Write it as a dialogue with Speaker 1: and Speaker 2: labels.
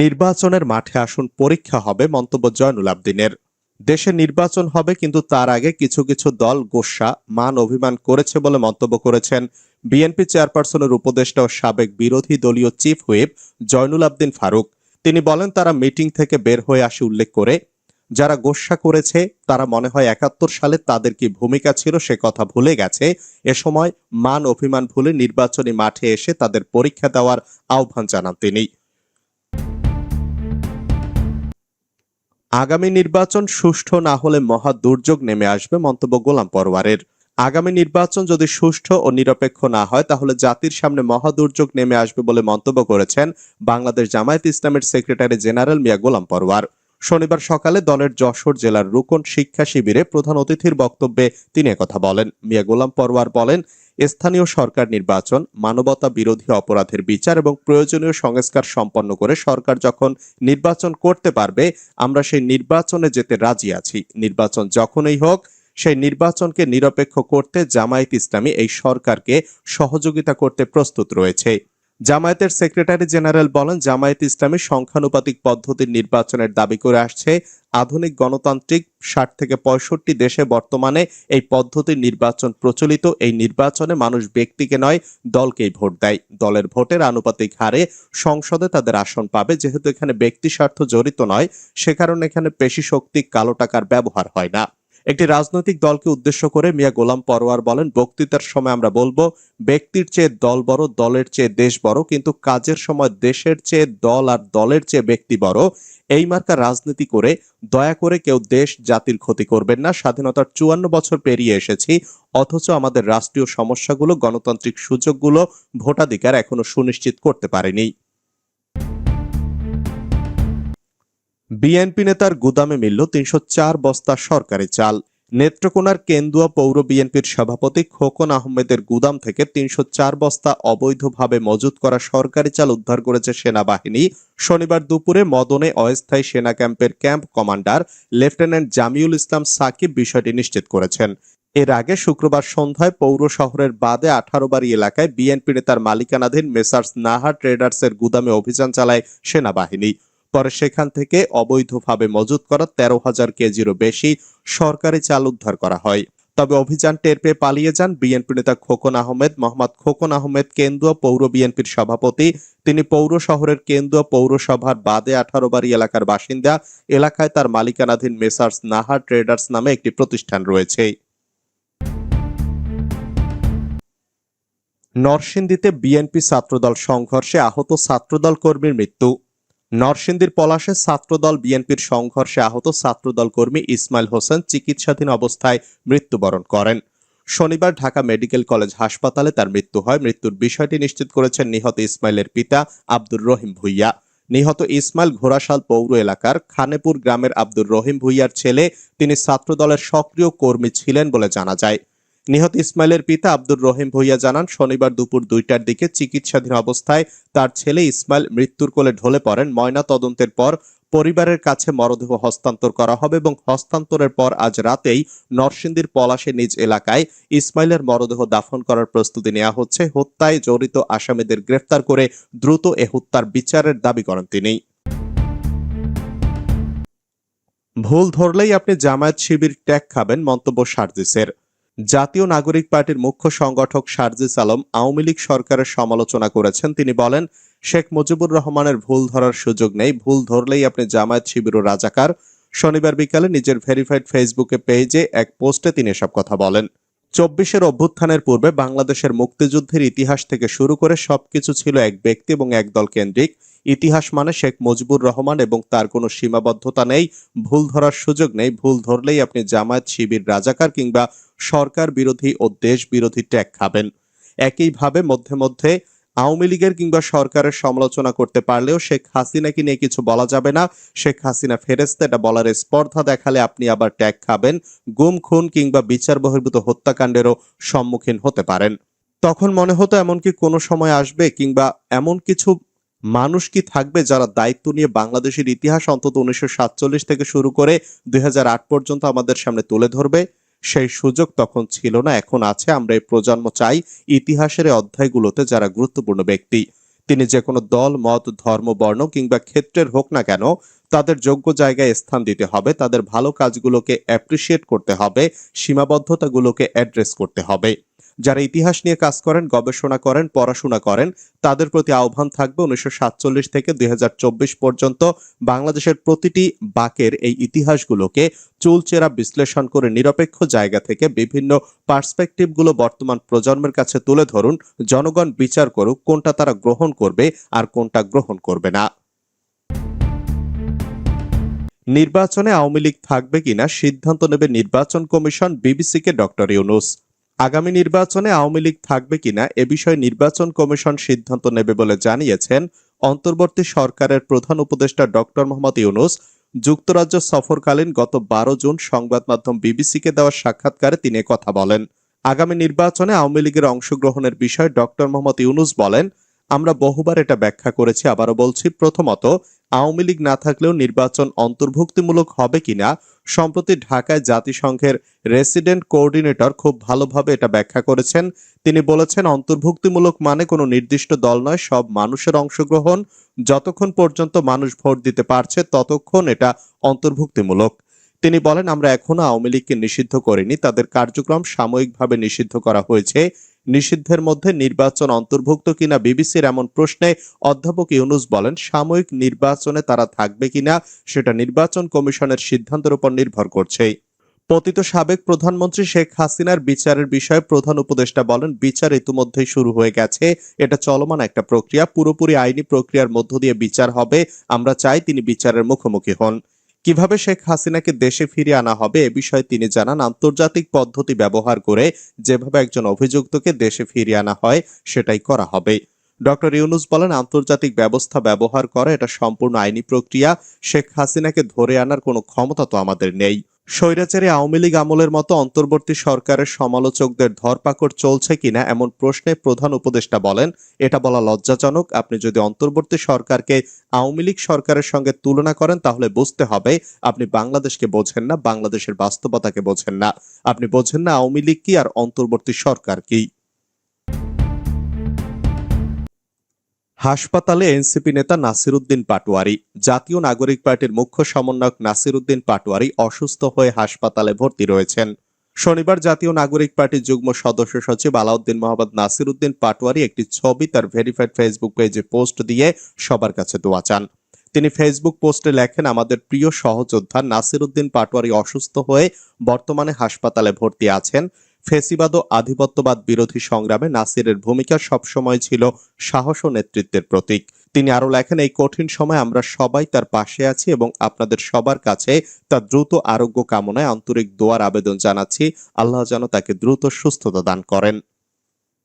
Speaker 1: নির্বাচনের মাঠে আসুন, পরীক্ষা হবে, মন্তব্য জয়নুল আবদিনের। দেশে নির্বাচন হবে, কিন্তু তার আগে কিছু কিছু দল গোসা, মান অভিমান করেছে বলে মন্তব্য করেছেন বিএনপি চেয়ারপারসনের উপদেষ্টা ও সাবেক বিরোধী দলীয় চিফ হুইপ জয়নুল আবদিন ফারুক। তিনি বলেন, তারা মিটিং থেকে বের হয়ে আসে উল্লেখ করে, যারা গোস্বা করেছে, তারা মনে হয় একাত্তর সালে তাদের কি ভূমিকা ছিল সে কথা ভুলে গেছে। এ সময় মান অভিমান ভুলে নির্বাচনী মাঠে এসে তাদের পরীক্ষা দেওয়ার আহ্বান জানান তিনি। আগামী নির্বাচন সুষ্ঠু না হলে মহা দুর্যোগ নেমে আসবে, মন্তব্য গোলাম পরওয়ারের। আগামী নির্বাচন যদি সুষ্ঠু ও নিরপেক্ষ না হয়, তাহলে জাতির সামনে মহা দুর্যোগ নেমে আসবে বলে মন্তব্য করেছেন বাংলাদেশ জামায়াত ইসলামের সেক্রেটারি জেনারেল মিয়া গোলাম পরওয়ার। শনিবার সকালে দলের যশোর জেলার রুকন শিক্ষা শিবিরে প্রধান অতিথির বক্তব্যে তিনি একথা বলেন। মিয়া গোলাম পরওয়ার বলেন স্থানীয় সরকার নির্বাচন, মানবতা বিরোধী অপরাধের বিচার এবং প্রয়োজনীয় সংস্কার সম্পন্ন করে সরকার যখন নির্বাচন করতে পারবে, আমরা সেই নির্বাচনে যেতে রাজি আছি। নির্বাচন যখনই হোক, সেই নির্বাচনকে নিরপেক্ষ করতে জামায়াত ইসলামী এই সরকারকে সহযোগিতা করতে প্রস্তুত রয়েছে। জামায়াতের সেক্রেটারি জেনারেল বলেন, জামায়াত ইসলামী সংখ্যানুপাতিক পদ্ধতির নির্বাচনের দাবি করে আসছে। আধুনিক গণতান্ত্রিক ষাট থেকে পঁয়ষট্টি দেশে বর্তমানে এই পদ্ধতির নির্বাচন প্রচলিত। এই নির্বাচনে মানুষ ব্যক্তিকে নয়, দলকেই ভোট দেয়। দলের ভোটের আনুপাতিক হারে সংসদে তাদের আসন পাবে। যেহেতু এখানে ব্যক্তি স্বার্থ জড়িত নয়, সে কারণে এখানে পেশি শক্তি কালো টাকার ব্যবহার হয় না। একটি রাজনৈতিক দলকে উদ্দেশ্য করে মিয়া গোলাম পরোয়ার বলেন, বক্তৃতার সময় আমরা বলব, ব্যক্তির চেয়ে দল বড়, দলের চেয়ে দেশ বড়, কিন্তু কাজের সময় দেশের চেয়ে দল আর দলের চেয়ে ব্যক্তি বড়। এই মার্কা রাজনীতি করে দয়া করে কেউ দেশ, জাতির ক্ষতি করবেন না। স্বাধীনতার চুয়ান্ন বছর পেরিয়ে এসেছি, অথচ আমাদের রাষ্ট্রীয় সমস্যাগুলো, গণতান্ত্রিক সুযোগগুলো ভোটাধিকার এখনও সুনিশ্চিত করতে পারেনি। বিএনপি নেতার গুদামে মিলল তিনশো চার বস্তা সরকারি চাল। নেত্রকোনার কেন্দুয়া পৌর বিএনপির সভাপতি খোকন আহমেদের গুদাম থেকে তিনশো চার বস্তা অবৈধভাবে মজুত করা সরকারি চাল উদ্ধার করেছে সেনাবাহিনী। শনিবার দুপুরে মদনে অস্থায়ী সেনা ক্যাম্পের camp commander lieutenant Jamiul Islam Sakib বিষয়টি নিশ্চিত করেছেন। এর আগে শুক্রবার সন্ধ্যায় পৌর শহরের বাদে আঠারো বাড়ি এলাকায় বিএনপি নেতার মালিকানাধীন মেসার্স নাহা ট্রেডার্সের গুদামে অভিযান চালায় সেনাবাহিনী। পরে সেখান থেকে অবৈধভাবে মজুত করা তেরো হাজার কেজিরও বেশি সরকারি চাল উদ্ধার করা হয়। তবে অভিযান টের পেয়ে পালিয়ে যান বিএনপি নেতা খোকন আহমেদ, মোহাম্মদ খোকন আহমেদ কেন্দুয়া পৌর বিএনপির সভাপতি। তিনি পৌর শহরের কেন্দুয়া পৌরসভার বাদে আঠারো বাড়ি এলাকার বাসিন্দা। এলাকায় তার মালিকানাধীন মেসার্স নাহার ট্রেডার্স নামে একটি প্রতিষ্ঠান রয়েছে। নরসিংদীতে বিএনপি ছাত্রদল সংঘর্ষে আহত ছাত্রদল কর্মীর মৃত্যু। নরসিংদীর পলাশে ছাত্রদল বিএনপির সংঘর্ষে আহত ছাত্রদল কর্মী ইসমাইল হোসেন চিকিৎসাধীন অবস্থায় মৃত্যুবরণ করেন। শনিবার ঢাকা মেডিকেল কলেজ হাসপাতালে তার মৃত্যু হয়। মৃত্যুর বিষয়টি নিশ্চিত করেছেন নিহত ইসমাইলের পিতা আব্দুর রহিম ভুইয়া। নিহত ইসমাইল ঘোড়াশাল পৌর এলাকার খানেপুর গ্রামের আব্দুর রহিম ভুইয়ার ছেলে। তিনি ছাত্রদলের সক্রিয় কর্মী ছিলেন বলে জানা যায়। নিহত ইসমাইলের পিতা আব্দুর রহিম ভুইয়া জানান, শনিবার দুপুর দুইটার দিকে চিকিৎসাধীন অবস্থায় তার ছেলে ইসমাইল মৃত্যুর কোলে ঢলে পড়েন। ময়না তদন্তের পর পরিবারের কাছে মরদেহ হস্তান্তর করা হবে এবং হস্তান্তরের পর আজ রাতেই নরসিংদীর পলাশে নিজ এলাকায় ইসমাইলের মরদেহ দাফন করার প্রস্তুতি নেওয়া হচ্ছে। হত্যায় জড়িত আসামিদের গ্রেফতার করে দ্রুত এ হত্যার বিচারের দাবি করেন তিনি। ভুল ধরলেই আপনি জামায়াত শিবির ট্যাগ খাবেন, মন্তব্য সার্জিসের। জাতীয় নাগরিক পার্টির মুখ্য সংগঠক সার্জিস আলম আওয়ামী লীগ সরকারের সমালোচনা করেছেন। তিনি বলেন, শেখ মুজিবুর রহমানের ভুল ধরার সুযোগ নেই। ভুল ধরলেই আপনি জামায়াত শিবির ও রাজাকার। শনিবার বিকালে নিজের ভেরিফাইড ফেসবুকে পেজে এক পোস্টে তিনি এসব কথা বলেন। চব্বিশের অভ্যুত্থানের পূর্বে বাংলাদেশের মুক্তিযুদ্ধের ইতিহাস থেকে শুরু করে সবকিছু ছিল এক ব্যক্তি এবং এক দল কেন্দ্রিক। ইতিহাস মানে শেখ মুজিবুর রহমান এবং তার কোনো সীমাবদ্ধতা নেই, ভুল ধরার সুযোগ নেই। ভুল ধরলেই আপনি জামায়াত, শিবির, রাজাকার কিংবা সরকার বিরোধী ও দেশ বিরোধী ট্যাগ খাবেন। একইভাবে মধ্যে মধ্যে আওয়ামী লীগের কিংবা সরকারের সমালোচনা করতে পারলেও শেখ হাসিনাকে নিয়ে কিছু বলা যাবে না। শেখ হাসিনা ফেরেস্তা এটা বলার স্পর্ধা দেখালে আপনি আবার ট্যাগ খাবেন, গুম, খুন কিংবা বিচার বহির্ভূত হত্যাকাণ্ডেরও সম্মুখীন হতে পারেন। তখন মনে হতো এমনকি কোনো সময় আসবে কিংবা এমন কিছু মানুষ কি থাকবে যারা দায়িত্ব নিয়ে বাংলাদেশের ইতিহাস অন্তত উনিশশো সাতচল্লিশ থেকে শুরু করে দুই হাজার আট পর্যন্ত আমাদের সামনে তুলে ধরবে? সেই সুযোগ তখন ছিল না, এখন আছে। আমরা এই প্রজন্ম চাই ইতিহাসের অধ্যায়গুলোতে যারা গুরুত্বপূর্ণ ব্যক্তি, তিনি যে কোনো দল, মত, ধর্ম, বর্ণ কিংবা ক্ষেত্রের হোক না কেন, তাদের যোগ্য জায়গায় স্থান দিতে হবে, তাদের ভালো কাজগুলোকে অ্যাপ্রিসিয়েট করতে হবে, সীমাবদ্ধতাগুলোকে অ্যাড্রেস করতে হবে। যারা ইতিহাস নিয়ে কাজ করেন, গবেষণা করেন, পড়াশোনা করেন, তাদের প্রতি আহ্বান থাকবে উনিশশো সাতচল্লিশ থেকে দুই হাজার চব্বিশ পর্যন্ত। বাংলাদেশের প্রতিটি বাকের এই ইতিহাসগুলোকে চুলচেরা বিশ্লেষণ করে নিরপেক্ষ জায়গা থেকে বিভিন্ন পার্সপেক্টিভগুলো বর্তমান প্রজন্মের কাছে তুলে ধরুন। জনগণ বিচার করুক কোনটা তারা গ্রহণ করবে আর কোনটা গ্রহণ করবে না। নির্বাচনে আওয়ামী লীগ থাকবে কিনা সিদ্ধান্ত নেবে নির্বাচন কমিশন, বিবিসিকে ডক্টর ইউনুস। আগামী নির্বাচনে আওয়ামী লীগ থাকবে কিনা এ বিষয়ে নির্বাচন কমিশন সিদ্ধান্ত নেবে বলে জানিয়েছেন অন্তর্বর্তী সরকারের প্রধান উপদেষ্টা ডক্টর মোহাম্মদ ইউনুস। যুক্তরাজ্য সফরকালীন গত বারো জুন সংবাদ মাধ্যম বিবিসিকে দেওয়া সাক্ষাৎকারে তিনি কথা বলেন। আগামী নির্বাচনে আওয়ামী লীগের অংশগ্রহণের বিষয়ে ডক্টর মোহাম্মদ ইউনুস বলেন আমরা বহুবার এটা ব্যাখ্যা করেছি, আবারও বলছি, প্রথমত, আওয়ামী লীগ না থাকলেও নির্বাচন অন্তর্ভুক্তিমূলক হবে কিনা, সম্প্রতি ঢাকায় জাতিসংঘের রেসিডেন্ট কোঅর্ডিনেটর খুব ভালোভাবে এটা ব্যাখ্যা করেছেন। তিনি বলেছেন, অন্তর্ভুক্তিমূলক মানে কোনো নির্দিষ্ট দল নয়, সব মানুষের অংশগ্রহণ। যতক্ষণ পর্যন্ত মানুষ ভোট দিতে পারছে, ততক্ষণ এটা অন্তর্ভুক্তিমূলক। তিনি বলেন, আমরা এখনও আওয়ামী লীগকে নিষিদ্ধ করিনি, তাদের কার্যক্রম সাময়িকভাবে নিষিদ্ধ করা হয়েছে। নিষিদ্ধের মধ্যে নির্বাচন অন্তর্ভুক্ত কিনা বিবিসির এমন প্রশ্নে অধ্যাপক ইউনুস বলেন, সাময়িক নির্বাচনে তারা থাকবে কিনা সেটা নির্বাচন কমিশনের সিদ্ধান্তের উপর নির্ভর করছে। পতিত সাবেক প্রধানমন্ত্রী শেখ হাসিনার বিচারের বিষয়ে প্রধান উপদেষ্টা বলেন, বিচার ইতিমধ্যেই শুরু হয়ে গেছে। এটা চলমান একটা প্রক্রিয়া, পুরোপুরি আইনি প্রক্রিয়ার মধ্য দিয়ে বিচার হবে। আমরা চাই তিনি বিচারের মুখোমুখি হন। কীভাবে শেখ হাসিনাকে দেশে ফিরিয়ে আনা হবে এ বিষয়ে তিনি জানান, আন্তর্জাতিক পদ্ধতি ব্যবহার করে যেভাবে একজন অভিযুক্তকে দেশে ফিরিয়ে আনা হয়, সেটাই করা হবে। ডক্টর ইউনুস বলেন, আন্তর্জাতিক ব্যবস্থা ব্যবহার করা এটা সম্পূর্ণ আইনি প্রক্রিয়া, শেখ হাসিনাকে ধরে আনার কোনো ক্ষমতা তো আমাদের নেই। স্বৈরাচারী আওয়ামী লীগ আমলের মতো অন্তর্বর্তী সরকারের সমালোচকদের ধরপাকড় চলছে কিনা এমন প্রশ্নে প্রধান উপদেষ্টা বলেন, এটা বলা লজ্জাজনক। আপনি যদি অন্তর্বর্তী সরকারকে আওয়ামী লীগ সরকারের সঙ্গে তুলনা করেন, তাহলে বুঝতে হবে আপনি বাংলাদেশকে বোঝেন না, বাংলাদেশের বাস্তবতাকে বোঝেন না। আপনি বোঝেন না আওয়ামী লীগ কি আর অন্তর্বর্তী সরকার কি। হাসপাতালে এনসিপি নেতা নাসিরুদ্দিন পাটোয়ারি। জাতীয় নাগরিক পার্টির মুখ্য সমন্বয়ক নাসিরুদ্দিন পাটোয়ারি অসুস্থ হয়ে হাসপাতালে ভর্তি রয়েছেন। শনিবার জাতীয় নাগরিক পার্টির যুগ্ম সদস্য সচিব আলাউদ্দিন মোহাম্মদ নাসিরুদ্দিন পাটোয়ারি একটি ছবি তার ভেরিফাইড ফেসবুক পেজে পোস্ট দিয়ে সবার কাছে দোয়া চান। তিনি ফেসবুক পোস্টে লেখেন, আমাদের প্রিয় সহযোদ্ধা নাসিরুদ্দিন পাটোয়ারি অসুস্থ হয়ে বর্তমানে হাসপাতালে ভর্তি আছেন। ফেসিবাদ ও আধিপত্যবাদ বিরোধী সংগ্রামে নাসিরের ভূমিকা সবসময় ছিল সাহস ও নেতৃত্বের প্রতীক। তিনি আরও লেখেন, এই কঠিন সময় আমরা সবাই তার পাশে আছি এবং আপনাদের সবার কাছে তার দ্রুত আরোগ্য কামনায় আন্তরিক দোয়ার আবেদন জানাচ্ছি। আল্লাহ যেন তাকে দ্রুত সুস্থতা দান করেন।